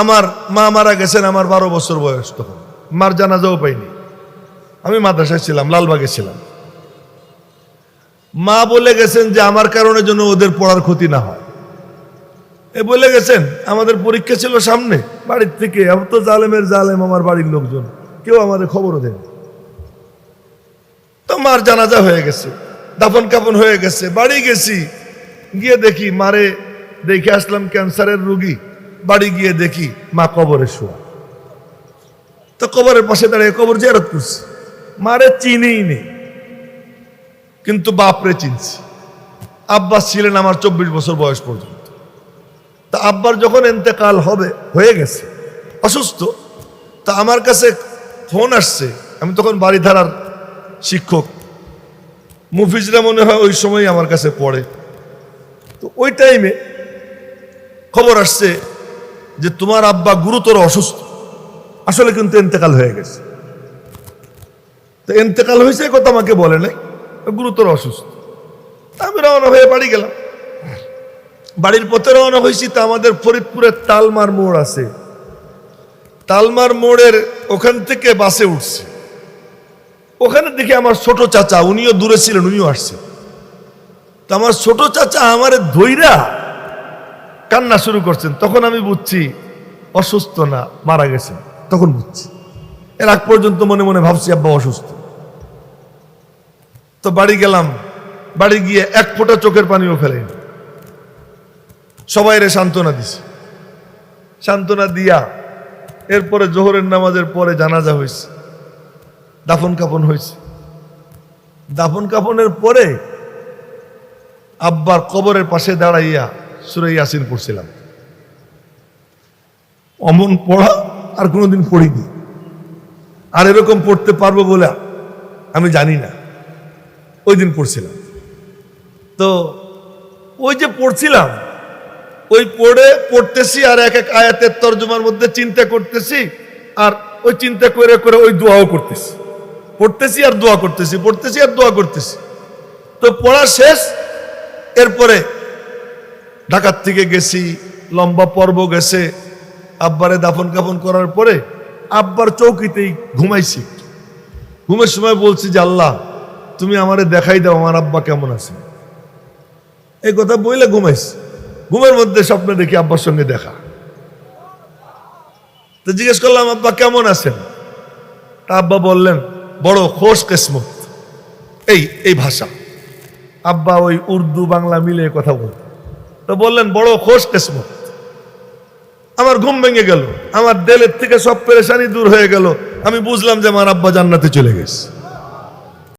আমার মা মারা গেছেন, আমার বারো বছর বয়স তখন। মার জানাজাও পাইনি। আমি মাদ্রাসায় ছিলাম, লালবাগে ছিলাম। মা বলে গেছেন যে আমার কারণে যেন ওদের পড়ার ক্ষতি না হয়। এ বলে গেছেন, আমাদের পরীক্ষা ছিল সামনে, বাড়ির থেকে। আমি তো জালেমের জালেম আমার বাড়ির লোকজন, কেউ আমাদের খবরও দেন তো মার জানাজা হয়ে গেছে, দাফন কাফন হয়ে গেছে, বাড়ি গেছি। গিয়ে দেখি, মারে, দেখে আসলাম ক্যান্সারের রুগী। বাড়ি গিয়ে দেখি মা কবরে শোয়া। তো কবরের পাশে দাঁড়িয়ে কবর জেরত করছি। মারে চিনেই নেই। কিন্তু বাপরে চিনছি। আব্বাস ছিলেন আমার চব্বিশ বছর বয়স পর্যন্ত। তা আব্বার যখন এতেকাল হবে, হয়ে গেছে। অসুস্থ। তা আমার কাছে ফোন আসছে। আমি তখন বাড়িধারার শিক্ষক। মুফিজরা মনে হয় ওই সময় আমার কাছে পড়ে। তো ওই টাইমে খবর আসছে যে তোমার আব্বা গুরুতর অসুস্থ। আসলে কিন্তু এতেকাল হয়ে গেছে। তো এতেকাল হয়েছে কথা আমাকে বলে নাই, গুরুতর অসুস্থ। আমি রওনা হয়ে বাড়ি গেলাম। বাড়ির পথে রওনা হয়েছি তা আমাদের ফরিদপুরের তালমার মোড় আছে। তালমার মোড়ের ওখান থেকে বাসে উঠছে। ওখানে দেখি আমার ছোট চাচা, উনিও দূরে ছিলেন, উনিও আসছে। তো আমার ছোট চাচা আমার ধৈরা কান্না শুরু করছেন তখন আমি বুঝছি অসুস্থ না মারা গেছেন। তখন বুঝছি। এর আগ পর্যন্ত মনে মনে ভাবছি আব্বা অসুস্থ। তো বাড়ি গেলাম বাড়ি গিয়ে এক ফোঁটা চোখের পানিও ফেলেনি সবাই রে সান্ত্বনা দিছি। সান্ত্বনা দিয়া এরপরে জোহরের নামাজের পরে জানাজা হয়েছে দাফন কাফন হয়েছে দাফন কাফনের পরে আব্বার কবরের পাশে দাঁড়াইয়া সুরে পড়ছিলাম। অমন পড়া আর কোনোদিন পড়িনি। আর এরকম পড়তে পারব বলে আমি জানি না। ওই দিন পড়ছিলাম। তো ওই যে পড়ছিলাম, ওই পড়ে পড়তেছি আর এক এক আয়াতের তর্জমার মধ্যে চিন্তা করতেছি আর ওই চিন্তা করে করে ওই দোয়াও করতেছি। পড়তেছি আর দোয়া করতেছি, পড়তেছি আর দোয়া করতেছি। তো পড়া শেষ, এরপরে ঢাকার থেকে গেছি, লম্বা পর্ব গেছে, আব্বারে দাফন কাফন করার পরে আব্বার চৌকিতেই ঘুমাইছি। ঘুমের সময় বলছি যে, আল্লাহ, তুমি আমারে দেখাই দাও আমার আব্বা কেমন আছে। এই কথা বইলে ঘুমাইছি। ঘুমের মধ্যে স্বপ্ন দেখি আব্বার সঙ্গে দেখা। তো জিজ্ঞেস করলাম, আব্বা কেমন আছেন? তা আব্বা বললেন, বড় খোশ কিসমত। এই এই ভাষা। আব্বা ওই উর্দু, বাংলা মিলে কথা বলত তো বললেন, বড় খোশ কেসম আমার ঘুম ভেঙে গেল। আমার দেলের থেকে সব পেরেশানি দূর হয়ে গেল। আমি বুঝলাম যে আমার আব্বা জান্নাতে চলে গেছে।